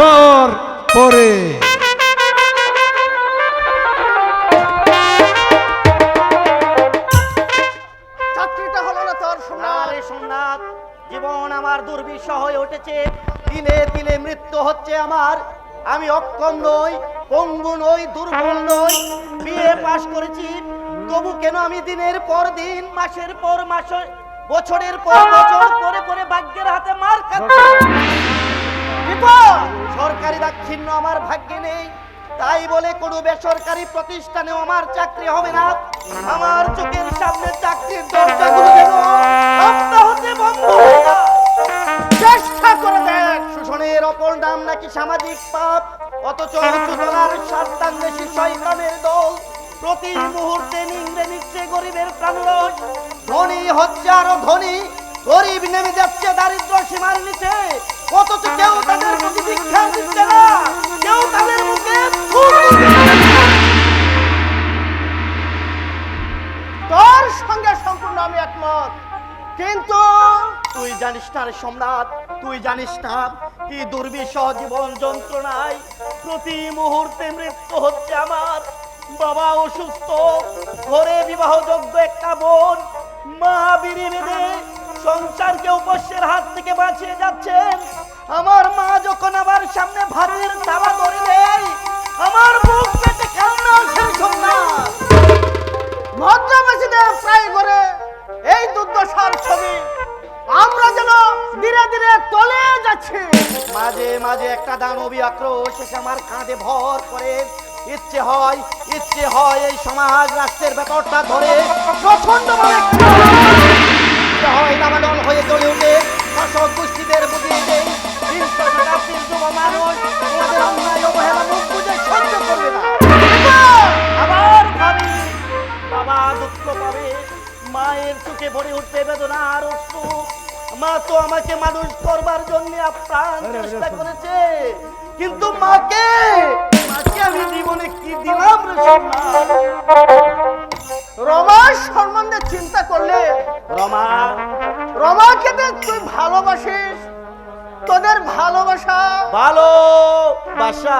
বছর পরে। চাকরিটা হলো না তোর জীবন আমার দুর্বিষহ হয়ে উঠেছে। দিনে দিনে মৃত্যু হচ্ছে আমার। আমি অক্ষম নই পঙ্গু নই দুর্বল নই। বিয়ে পাশ করেছি তবু কেন আমি দিনের পর দিন মাসের পর মাস বছরের পর বছর করে করে ভাগ্যের হাতে মার খাচ্ছি! সরকারি দাক্ষিণ্য আমার ভাগ্যে নেই। তাই বলে কোনো বেসরকারি প্রতিষ্ঠানেও আমার চাকরি হবে না। আমার চোখের সামনে চাকরির দরজাগুলো যেন। চেষ্টা অপর নাম নাকি সামাজিক পাপ। অথচ দল। প্রতি মুহূর্তে নিংড়ে নিচ্ছে গরিবের প্রাণরস। ধনী হচ্ছে আরও ধনী, গরিব নেমে যাচ্ছে দারিদ্র সীমার নিচে। অথচ কেউ তাদের প্রতি দীক্ষা দিচ্ছে না। কেউ তাদের মুখে। তোর সঙ্গে সম্পূর্ণ আমি একমত। কিন্তু তুই জানিস না রে সোমনাথ তুই জানিস না কি দুর্বিষহ জীবন যন্ত্রণায় প্রতি মুহূর্তে মৃত্যু হচ্ছে আমার। বাবা অসুস্থ, ঘরে বিবাহযোগ্য একটা বোন, মা বিড়ি বেঁধে সংসারকে উপস্যের হাত থেকে বাঁচিয়ে যাচ্ছেন। আমার মা যখন আমার সামনে ভাতের তাওয়া ধরে দেয় আমার বুক পেটে কান্না আসে সোমনাথ মধ্যবাসীদের প্রায় করে এই দুর্দশার ছবি। আমরা যেন ধীরে ধীরে তলে যাচ্ছি। মাঝে মাঝে একটা দানবী আক্রোশ এসে আমার কাঁধে ভর করে। ইচ্ছে হয় ইচ্ছে হয় এই সমাজ রাষ্ট্রের ব্যাপারটা ধরে। প্রচণ্ড হয় দাবানল হয়ে চলে ওঠে শাসক গোষ্ঠীদের বুঝিয়ে দেয় বিংশ শতাব্দীর যুব মানুষ তোমাদের অন্যায় অবহেলা মুখ বুঝে সহ্য করবে না। আবার ভাবি বাবা দুঃখ পাবে মায়ের চোখে ভরে উঠবে বেদনার অশ্রু। মা তো আমাকে মানুষ করবার জন্য আপ্রাণ চেষ্টা করেছে। কিন্তু মাকে মাকে আমি জীবনে কি দিলাম রে? রমার সম্বন্ধে চিন্তা করলে রমা রমাকে তুই ভালোবাসিস তোদের ভালোবাসা। ভালো বাসা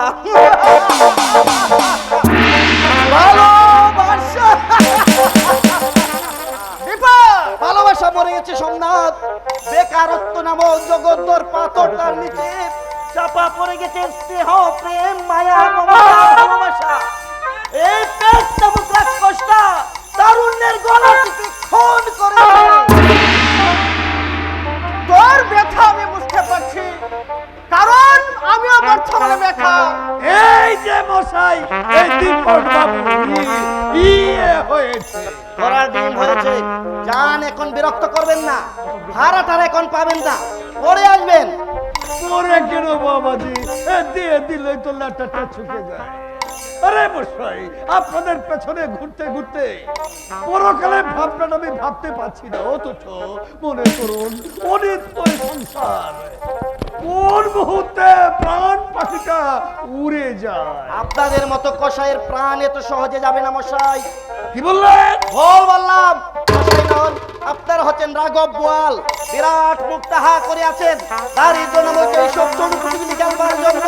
ভালোবাসা। দীপা ভালোবাসা মরে গেছে সোমনাথ। বেকারত্ব নামক জগদ্দর পাথরটার নিচে চাপা পড়ে গেছে স্নেহ প্রেম মায়া ভালোবাসা। এই পেট নামক রাক্ষসটা তারুণ্যের গলা থেকে খুন করে তোর ব্যথা আমি বুঝতে পারছি। কারণ আমিও বর্তমানে ব্যথা। এই যে মশাই এই ই- ইয়ে হয়েছে। ধরার ডিম হয়েছে। যান এখন বিরক্ত করবেন না। ভাড়া ভাড়াটার এখন পাবেন না। পরে আসবেন। পরে কেন বাবাজি। দিয়ে দিলেই তো লাটাটা ছুকে যায়। আরে মশাই আপনাদের পেছনে ঘুরতে ঘুরতে পরকালে ভাবনাটা আমি ভাবতে পারছি না অথচ মনে করুন অনেক সংসার। কোন মুহূর্তে প্রাণ পাখিটা উড়ে যায়? আপনাদের মতো কষায়ের প্রাণ এত সহজে যাবে না মশাই। কি বললেন? ভুল বললাম। আপনারা হচ্ছেন রাঘব বোয়াল বিরাট মুখ তাহা করে আছেন। দারিদ্র নামক এই সব জানবার জন্য।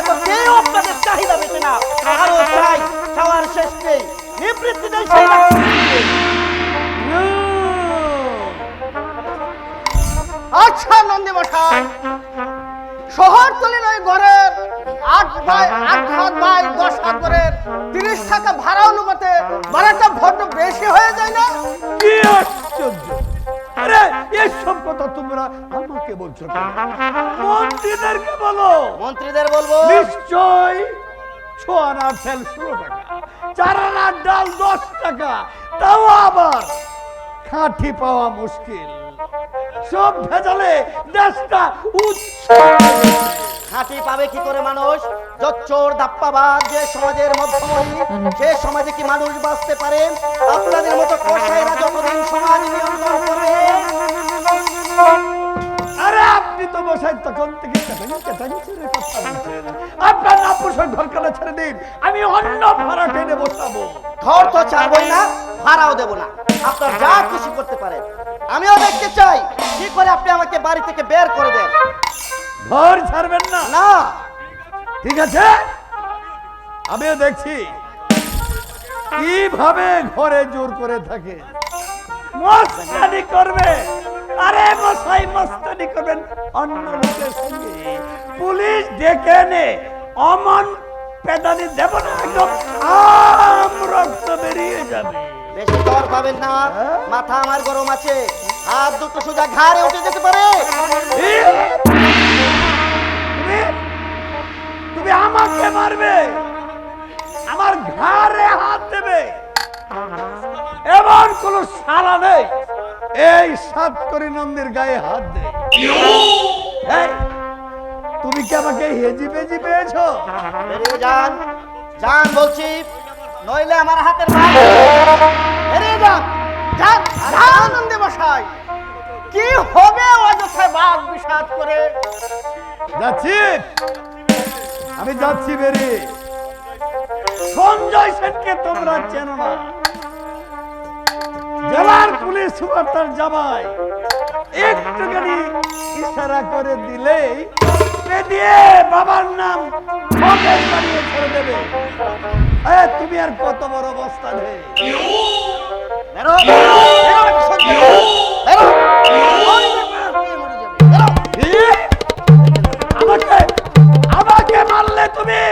এত কেউ আপনাদের চাহিদা না। আরও চাই খাওয়ার শেষ নেই। নিবৃত্তি নেই সেই আচ্ছা নন্দী মশাই। শহর তলি নয় ঘরের আট বাই আট হাত বাই দশ হাত ঘরের তিরিশ টাকা ভাড়া অনুপাতে ভাড়াটা বড্ড বেশি হয়ে যায় না? কি আশ্চর্য! আরে এসব কথা তোমরা আমাকে বলছো? মন্ত্রীদেরকে বলো। মন্ত্রীদের বলব। নিশ্চয় ছ আনার তেল ষোলো টাকা চার আনার ডাল দশ টাকা, তাও আবার খাঁটি পাওয়া মুশকিল। সব ভেজালে দেশটা উচ্চ খাঁটি পাবে কি করে মানুষ? জচ্চোর দাপ্পাবাদ যে সমাজের মধ্যমণি, সে সমাজে কি মানুষ বাঁচতে পারে? আপনাদের মতো কষাইরা যতদিন সমাজ নিয়ন্ত্রণ আরে আপনি তো বসাই তখন থেকে আপনার না পোষাক ঘর কাটা ছেড়ে দিন। আমি অন্য ভাড়া টেনে বসাবো। ঘর তো ছাড়বই না ভাড়াও দেব না। আপনার যা খুশি করতে পারেন। আমিও দেখতে চাই কি করে আপনি আমাকে বাড়ি থেকে বের করে দেন। ঘর ছাড়বেন না। না। ঠিক আছে? আমিও দেখছি। কীভাবে ঘরে জোর করে থাকে। মস্তানি করবে। আরে মশাই মস্তানি করবেন। অন্য লোকের সঙ্গে। পুলিশ ডেকে এনে অমন পেদানি দেব না একদম আম রক্ত বেরিয়ে যাবে। বেশি দর পাবেন না। হ্যাঁ? মাথা আমার গরম আছে। হাত দুটো সোজা ঘাড়ে উঠে যেতে পারে? তুমি? তুমি আমাকে মারবে। আমার ঘাড়ে হাত দেবে। এমন কোন সালা নেই। এই সাত করে নন্দির গায়ে হাত দে। এই, তুমি কি আমাকে হেজি পেজি পেয়েছ? যান যান বলছি নইলে আমার হাতের বেরিয়ে যান যান যান নন্দী মশাই। কি হবে অযথায় বাঘ বিষাদ করে? যাচ্ছি। আমি যাচ্ছি বেরিয়ে। সঞ্জয় সেনকে তোমরা চেনো না। জেলার পুলিশ সুপার তার জামাই, একটুখানি ইশারা করে দিলেই দিয়ে বাবার নাম বানিয়ে ছেড়ে দেবে। তুমি আর কত বড় অবস্থা। আমাকে আমাকে মারলে তুমি।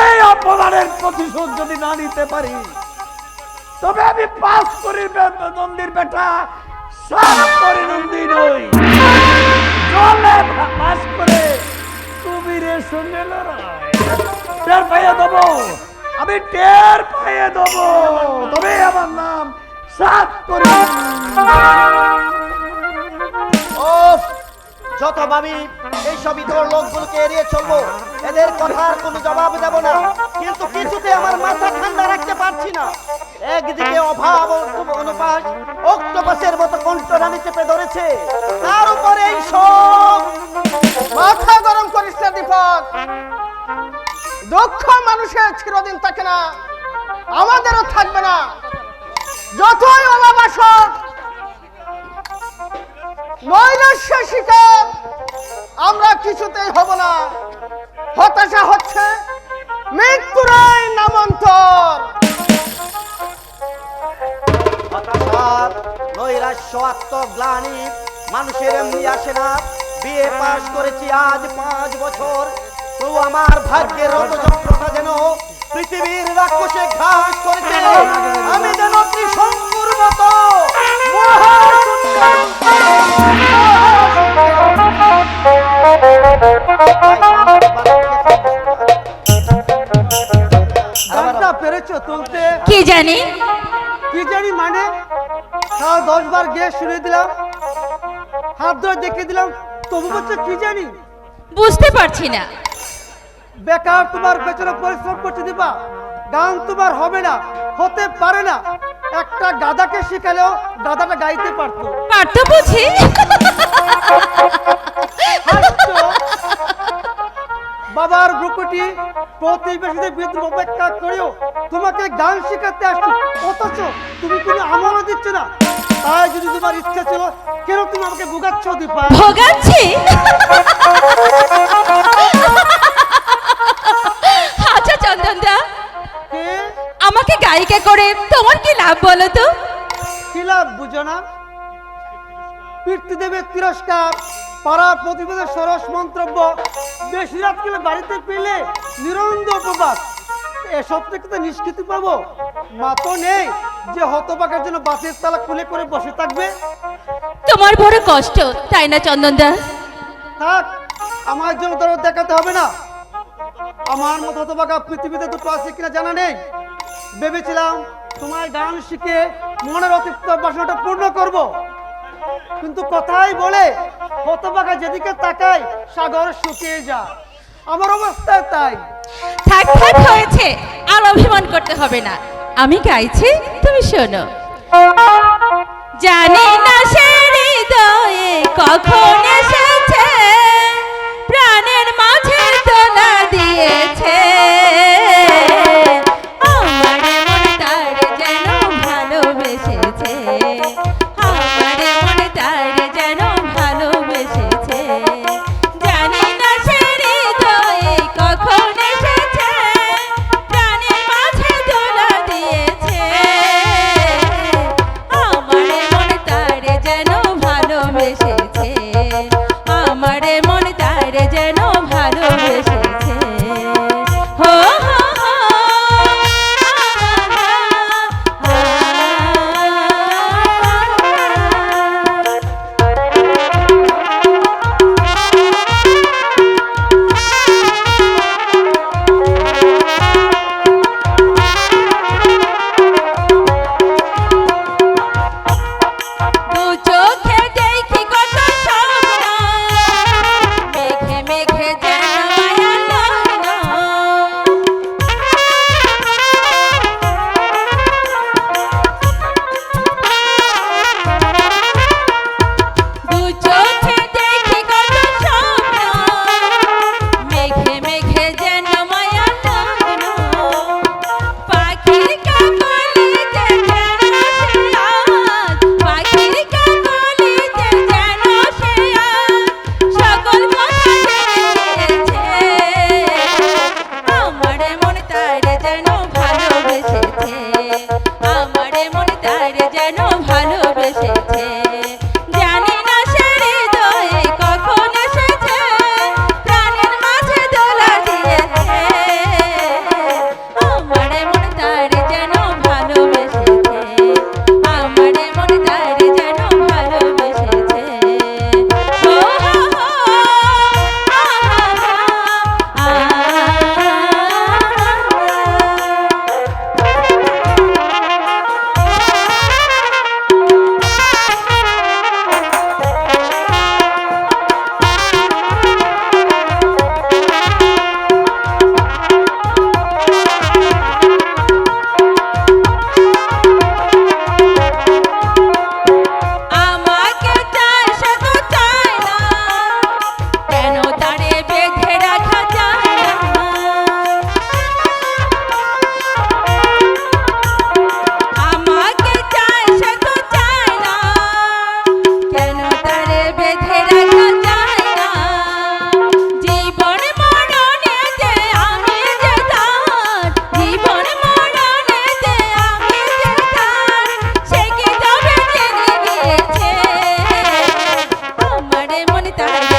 এই অপমানের প্রতিশোধ যদি না নিতে পারি তবে আমি পাস করি নন্দীর বেটা সাত করে নন্দী নই। জলে পাস করে কুমিরের সঙ্গে লড়াই। টের পাইয়ে দেবো, আমি টের পাইয়ে দেবো। তবে আমার নাম সাত করে ওফ যত ভাবি এইসব ইতর লোকগুলোকে এড়িয়ে চলবো, এদের কথার কোনো জবাব দেব না। কিন্তু কিছুতে আমার মাথা ঠান্ডা রাখতে পারছি না। একদিকে অভাব অনুপাস অক্টোপাসের মতো কণ্ঠরানি চেপে ধরেছে। তার উপরে এই সব মাথা গরম করিস না, দীপক। দক্ষ মানুষের চিরদিন থাকে না, আমাদেরও থাকবে না। যতই অলাবাসক কিছুতেই হব না। হতাশা হচ্ছে মৃত্যুরাই নামন্তর। নৈরাশ্য, আত্মগ্লানি, মানুষের এমনি আসে না। বিয়ে পাশ করেছি আজ পাঁচ বছর। তো আমার ভাগ্যের যেন পৃথিবীর রাক্ষসে ঘাস করেছে। আমি যেন ত্রিশঙ্কুর মতো। জানি। কি জানি মানে? তাও দশ বার গিয়ে শুনে দিলাম হাত ধরে দেখে দিলাম তবু বলছে কি জানি? বুঝতে পারছি না। বেকার তোমার পেছনে পরিশ্রম করতে দিবা গান তোমার হবে না হতে পারে না। একটা গাদাকে শিখালেও গাদাটা গাইতে পারতো। পারতো বুঝি। বাবার গ্রুপটি প্রতিবেশীদের বিরুদ্ধে অপেক্ষা করেও তোমাকে গান শেখাতে আসছি। অথচ তুমি কোনো আমলও দিচ্ছ না। তাই যদি তোমার ইচ্ছা ছিল কেন তুমি আমাকে বুগাচ্ছ দীপা? ভোগাচ্ছি? আচ্ছা চন্দনদা কে? আমাকে গায়িকা করে তোমার কি লাভ বলো তো? কি লাভ বুঝো না। পিতৃদেবের তিরস্কার। পাড়ার প্রতিবেদের সরস মন্তব্য বেশি রাত গেলে বাড়িতে পেলে নিরন্দ উপবাস এসব থেকে তো নিষ্কৃতি পাবো? মা তো নেই যে হতবাকের জন্য বাসের তালা খুলে করে বসে থাকবে। তোমার বড় কষ্ট তাই না চন্দন চন্দনদা? থাক আমার জন্য তোর দেখাতে হবে না। আমার মতো হতবাকা পৃথিবীতে দুটো আছে কিনা জানা নেই। ভেবেছিলাম তোমার গান শিখে মনের অতিরিক্ত বাসনাটা পূর্ণ করব। কিন্তু কথাই বলে হতবাকা যেদিকে তাকায় সাগর শুকিয়ে যায়। আমার অবস্থা তাই। থাক হয়েছে। আর অভিমান করতে হবে না। আমি গাইছি, তুমি শোনো। জানি না সে হৃদয়ে কখন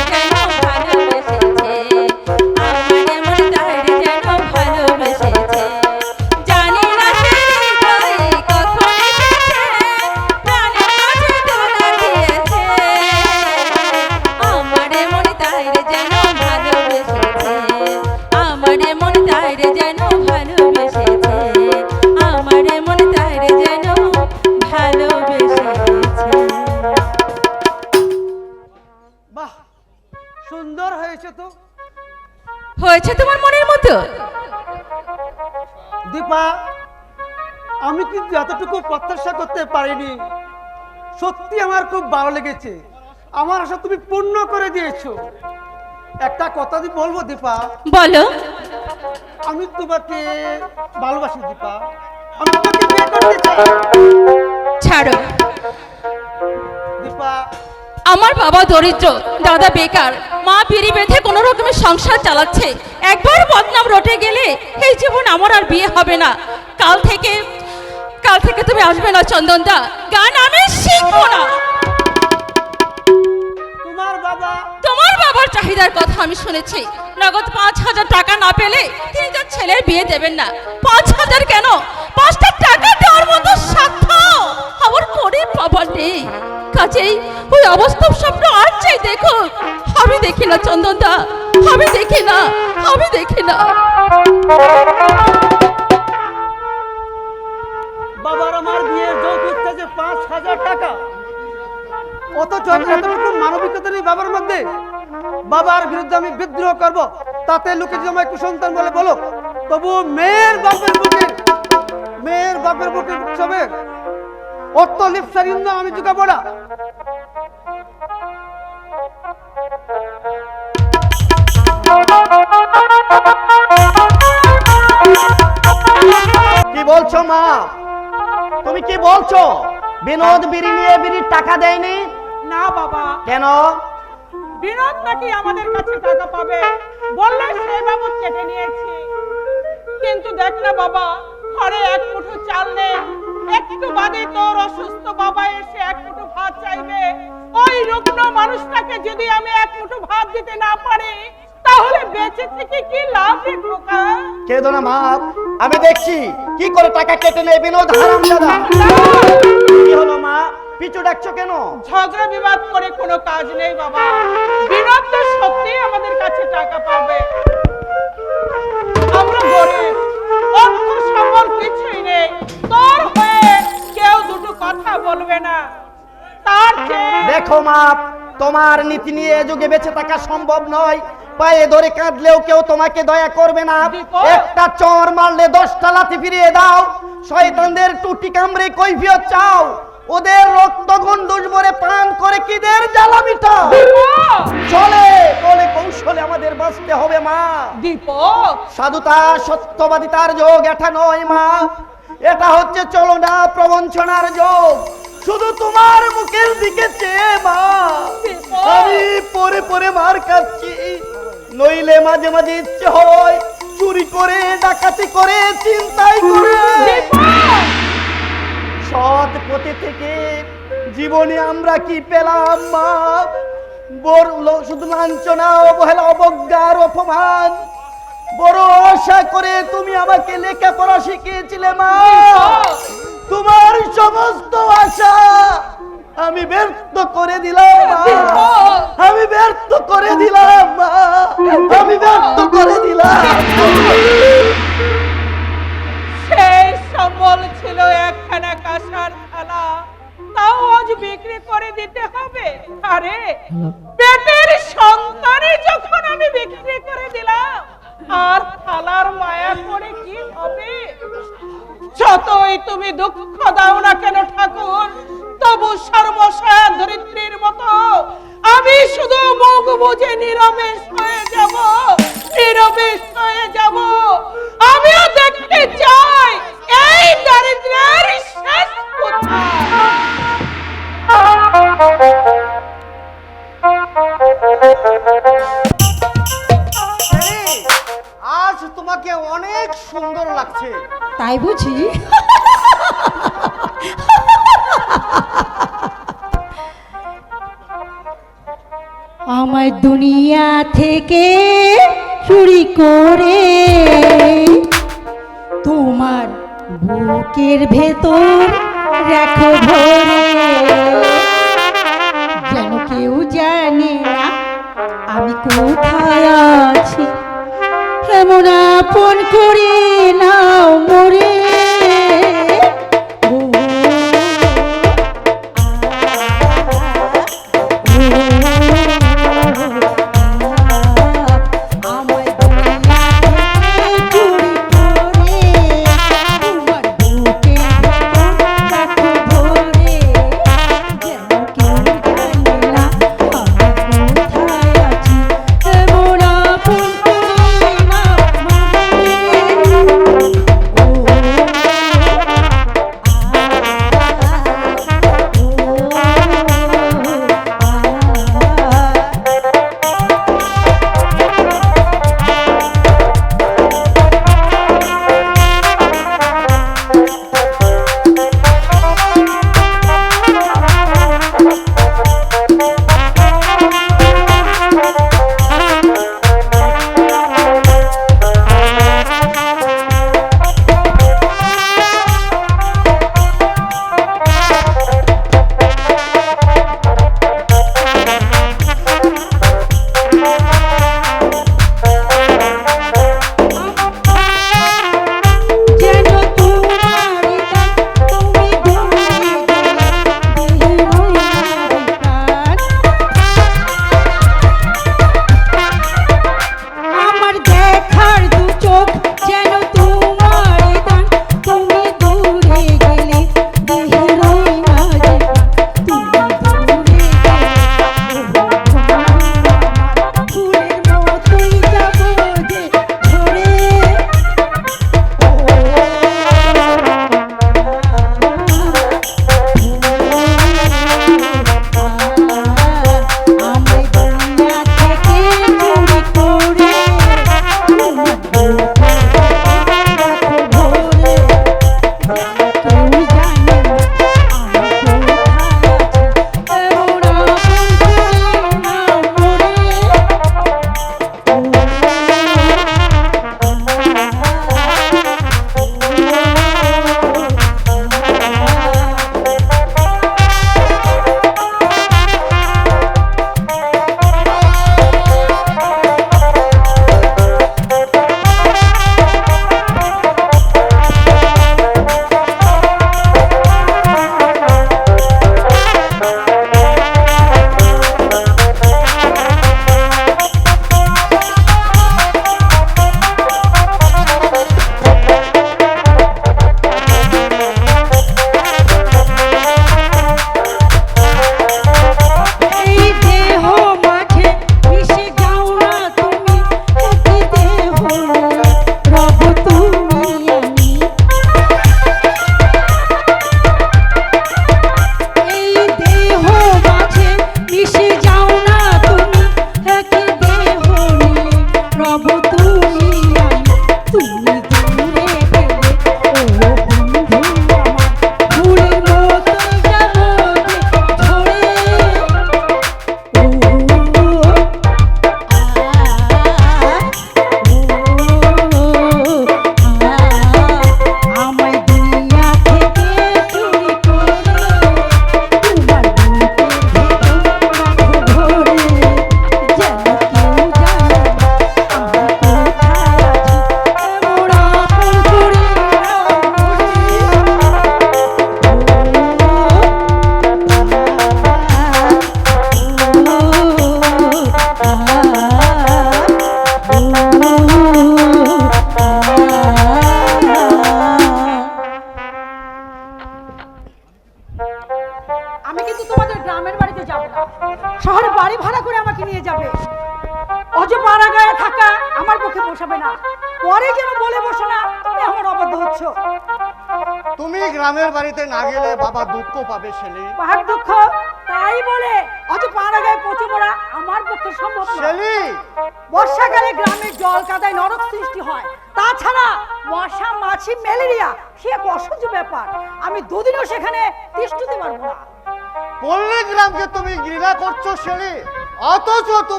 I know, I know. ভালো লেগেছে। আমার আশা তুমি পূর্ণ করে দিয়েছ। একটা কথা দি বলব দীপা? বলো। আমি তোমাকে ভালোবাসি দীপা। আমি তোমাকে বিয়ে করতে চাই। ছাড়ো। দীপা। আমার বাবা দরিদ্র দাদা বেকার মা বিড়ি বেঁধে কোনো রকমের সংসার চালাচ্ছে। একবার বদনাম রটে গেলে এই জীবন আমার আর বিয়ে হবে না। কাল থেকে কাল থেকে তুমি আসবে না চন্দনদা। গান আমি শিখব না। তোমার বাবার চাহিদার কথা আমি শুনেছি। নগদ পাঁচ হাজার টাকা না পেলে তিনি তার ছেলের বিয়ে দেবেন না। পাঁচ হাজার কেন? পাঁচটা টাকা দেওয়ার মতো সাধ্য আমার গরিব বাবা নেই। কাজেই ওই অবাস্তব স্বপ্ন আর চাই দেখো আমি দেখি না চন্দনদা। আমি দেখি না আমি দেখি না। বাবার আমার বিয়ের যৌতুক থেকে পাঁচ হাজার টাকা। অথচ এতটুকু মানবিকতা নেই বাবার মধ্যে বাবার বিরুদ্ধে আমি বিদ্রোহ করব, তাতে লোকে যদি আমায় কুসন্তান বলে, বলো, তবু মেয়ের বাপের বুকে, মেয়ের বাপের বুকে উৎসবে অর্থ লিপসার ইন্ধন আমি চুকাবো না। কি বলছো মা? তুমি কি বলছো? বিনোদ বিড়ি নিয়ে বিড়ির টাকা দেয়নি? না বাবা। কেন? বিনোদ নাকি আমাদের কাছে টাকা পাবে? বললে সেই বাবদ কেটে নিয়েছি। কিন্তু দেখ না বাবা ঘরে এক মুঠো চাল নেই। একটু বাদে তোর অসুস্থ বাবা এসে এক মুঠো ভাত চাইবে। ওই রুগ্ন মানুষটাকে যদি আমি এক মুঠো ভাত দিতে না পারি তাহলে বেঁচে থেকে কি লাভ রে খোকা? কেঁদো না মা। আমি দেখছি কি করে টাকা কেটে নেয় বিনোদ হারাম দাদা! কি হলো মা? পিছু ডাকছো কেন? ঝগড়া বিবাদ করে কোনো কাজ নেই বাবা। বিনোদ তো সত্যিই আমাদের কাছে টাকা পাবে। আমরা গরিব অর্থ সম্বল কিছুই নেই। তোর হয়ে কেউ দুটো কথা বলবে না। তার দেখো মা তোমার নীতি নিয়ে যুগে বেঁচে থাকা সম্ভব নয়। পায়ে ধরে কাঁদলেও কেউ তোমাকে দয়া করবে না। একটা চর মারলে দশটা লাথি ফিরিয়ে দাও। শয়তানদের টুটি কামড়ে কৈফিয়ত চাও। ওদের রক্ত গন্ডুস ভরে পান করে কিদের জ্বালা মিটা চলে বলে কৌশলে আমাদের বাঁচতে হবে মা। দীপক সাধুতা সত্যবাদিতার যোগ এটা নয় মা। এটা হচ্ছে চলনা প্রবঞ্চনার যোগ। শুধু তোমার মুখের দিকে চেয়ে মা। আমি পরে পরে মার খাচ্ছি। নইলে মাঝে মাঝে ইচ্ছে হয় চুরি করে ডাকাতি করে চিন্তাই করে। সৎ থেকে জীবনে আমরা কি পেলাম, মা? বড় শুধু লাঞ্ছনা, অবহেলা, অবজ্ঞার অপমান। বড় আশা করে তুমি আমাকে লেখাপড়া শিখিয়েছিলে, মা। তোমার সমস্ত আশা আমি ব্যর্থ করে দিলাম। আমি ব্যর্থ করে দিলাম, মা। আমি ব্যর্থ করে দিলাম। সম্বল ছিল একখানা কাঁসার থালা। তাও আজ বিক্রি করে দিতে হবে। আরে পেটের সন্তানে যখন আমি বিক্রি করে দিলাম আর থালার মায়া করে কি হবে? যতই তুমি দুঃখ দাও না কেন ঠাকুর তবু সর্বসায়া ধরিত্রীর মতো আমি শুধু মুখ বুঝে নিরবেশ হয়ে যাব নিরবেশ হয়ে যাব। আমিও দেখতে তাই বুঝি? আমার দুনিয়া থেকে চুরি করে তোমার বুকের ভেতর রাখো ভরে।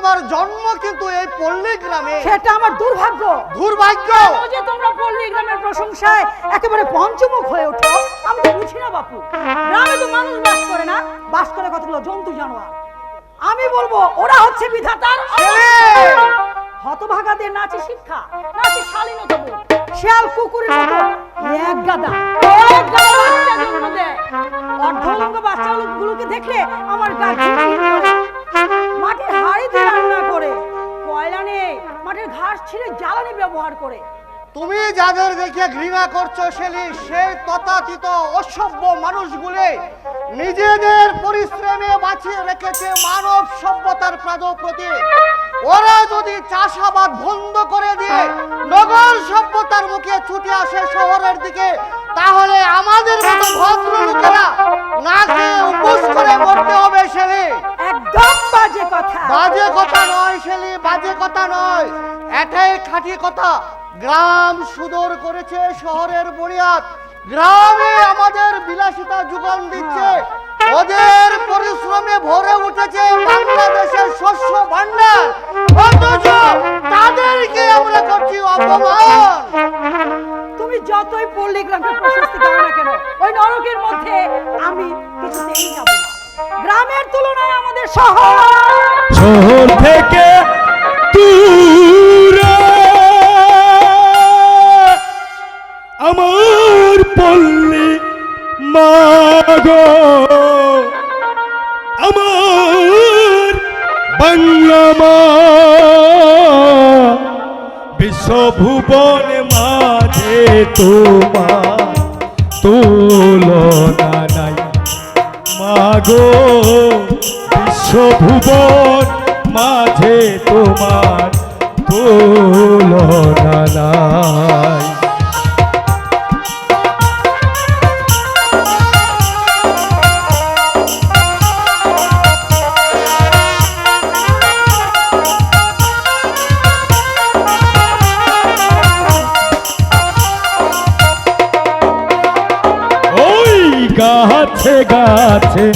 তোমার জন্ম কিন্তু এই পল্লী গ্রামে সেটা আমার দুর্ভাগ্য। দুর্ভাগ্য! যে তোমরা পল্লী গ্রামের প্রশংসায় একেবারে পঞ্চমুখ হয়ে ওঠো আমি তো বুঝি না বাপু। গ্রামে তো মানুষ বাস করে না বাস করে কতগুলো জন্তু জানোয়ার। আমি বলব ওরা হচ্ছে বিধাতার ছেলে! হতভাগাদের নাচে শিক্ষা নাচে শালীনতা বোধ। শেয়াল কুকুরের মতো এক গাদা। এক গাদা বাচ্চা জন্ম দেয়। অর্ধলঙ্গ বাচ্চাগুলোকে দেখলে আমার গা করে রান্না করে। কয়লা নেই মাঠের ঘাস ছিঁড়ে জ্বালানি ব্যবহার করে। তুমি যাদের দেখে ঘৃণা করছ শেলি সেই তথাতীত অসভ্য মানুষগুলি নিজেদের পরিশ্রমে বাঁচিয়ে রেখেছে মানব সভ্যতার প্রাদপ্রতি। ওরা যদি চাষাবাদ বন্ধ করে দিয়ে নগর সভ্যতার মুখে ছুটে আসে শহরের দিকে তাহলে আমাদের মতো ভদ্র লোকেরা না খেয়ে উপোস করে মরতে হবে শেলি একদম বাজে কথা। বাজে কথা নয় শেলি বাজে কথা নয়। এটাই খাঁটি কথা। গ্রাম সুদর করেছে শহরের বুনিয়াদ গ্রামে আমাদের বিলাসিতা যোগান দিচ্ছে। ওদের পরিশ্রমে ভরে উঠেছে বাংলাদেশের শস্য ভান্ডার অথচ তাদেরকে আমরা করছি অপমান। তুমি যতই পল্লী গ্রামের প্রশস্তি দাও না কেন ওই নরকের মধ্যে আমি কিছুতেই যাব না। গ্রামের তুলনায় আমাদের শহর শহর থেকে দূরে পল্লী মাগো আমার বাংলা মা, বিশ্বভুবন মাঝে তোমার তুলনা নাই। মাগো বিশ্বভুবন মাঝে তোমার তুলনা নাই। গাছে গাছে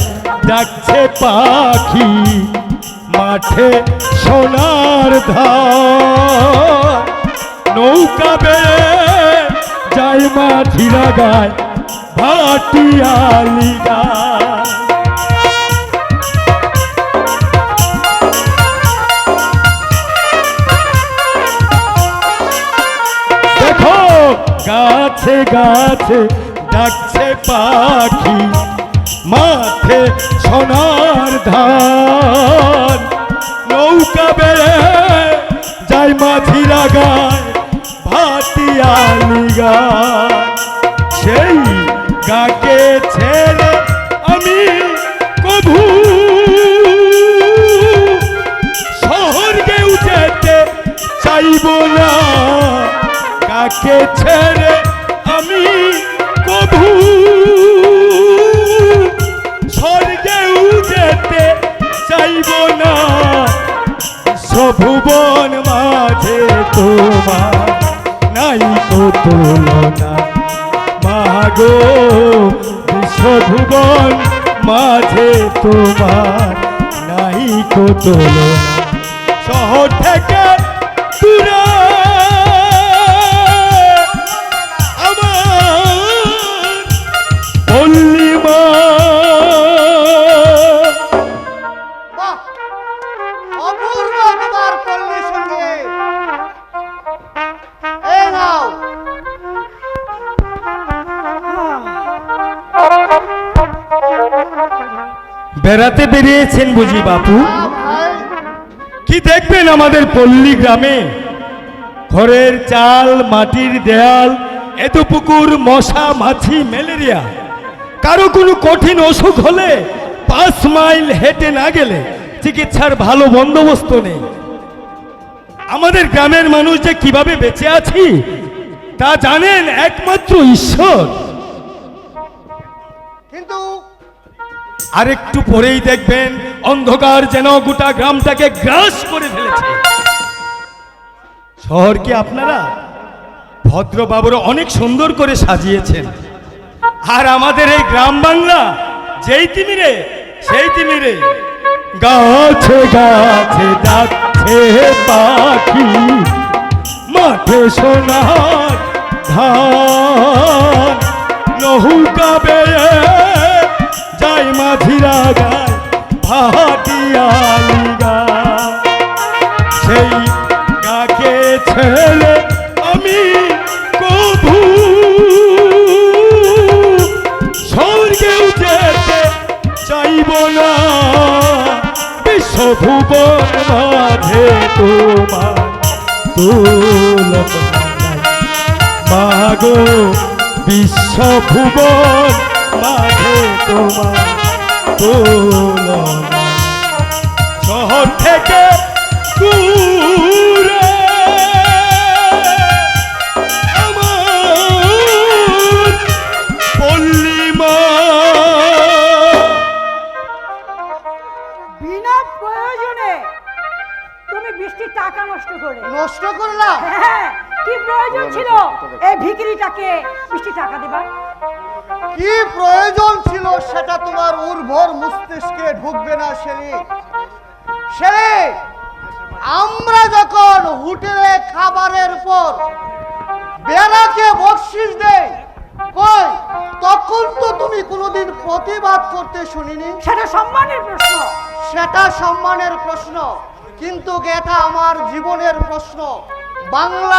ডাকছে পাখি, মাঠে সোনার ধার। নৌকা বেড়ে যায় মাঝিরা গায় ভাটিয়ালি গায় গাছে গাছে ডাকছে পাখি, মাঠে সোনার ধান। নৌকা বেড়ে যায় মাঝিরা গায়। ভাটিয়ালি সেই গাকে ছেড়ে আমি কভু শহর কেউ যেতে চাইব না। কাকে ছেড়ে আমি সভুবন মাঝে তোমার নাই তো তুলনা। মাগো বিশ্বভুবন মাঝে তোমার নাই তো তুলনা। বেড়াতে বেরিয়েছেন বুঝি বাপু? কি দেখবেন আমাদের পল্লী গ্রামে? ঘরের চাল, মাটির দেয়াল, এত পুকুর, মশা, মাছি, ম্যালেরিয়া। কারও কোনো কঠিন অসুখ হলে পাঁচ মাইল হেঁটে না গেলে চিকিৎসার ভালো বন্দোবস্ত নেই। আমাদের গ্রামের মানুষ যে কীভাবে বেঁচে আছি, তা জানেন একমাত্র ঈশ্বর। আর একটু পরেই দেখবেন অন্ধকার যেন গোটা গ্রামটাকে গ্রাস করে ফেলেছে। শহরকে আপনারা ভদ্রবাবুর অনেক সুন্দর করে সাজিয়েছেন। আর আমাদের এই গ্রাম বাংলা, যেই তিমিরে, সেই তিমিরে। গাছে গাছে ডাকছে পাখি, মাঠে সোনার ধান, নৌকা বেয়ে যাই মাঝিরা গায় ভাটিয়ালি গায় সেই গাকে ছেলে আমি কবু। স্বর্গেও যেতে চাইব না। বিশ্বভুবন মাঝে তোমার তুলনা মাগো, বিশ্বভুবন শহর থেকে দূরে আমার পল্লীমা। বিনা প্রয়োজনে তুমি বৃষ্টির টাকা নষ্ট করে। নষ্ট করলাম হ্যাঁ কি প্রয়োজন ছিল? এই ভিকিরিটাকে বৃষ্টি টাকা দেবার কি প্রয়োজন ছিল সেটা তোমার উর্বর মস্তিষ্কে ঢুকবে না শেলি শেলি আমরা যখন হোটেলে খাবারের পর বেড়াকে বকশিস দেই কই তখন তো তুমি কোনোদিন প্রতিবাদ করতে শুনিনি? সেটা সম্মানের প্রশ্ন। সেটা সম্মানের প্রশ্ন কিন্তু এটা আমার জীবনের প্রশ্ন। বাংলা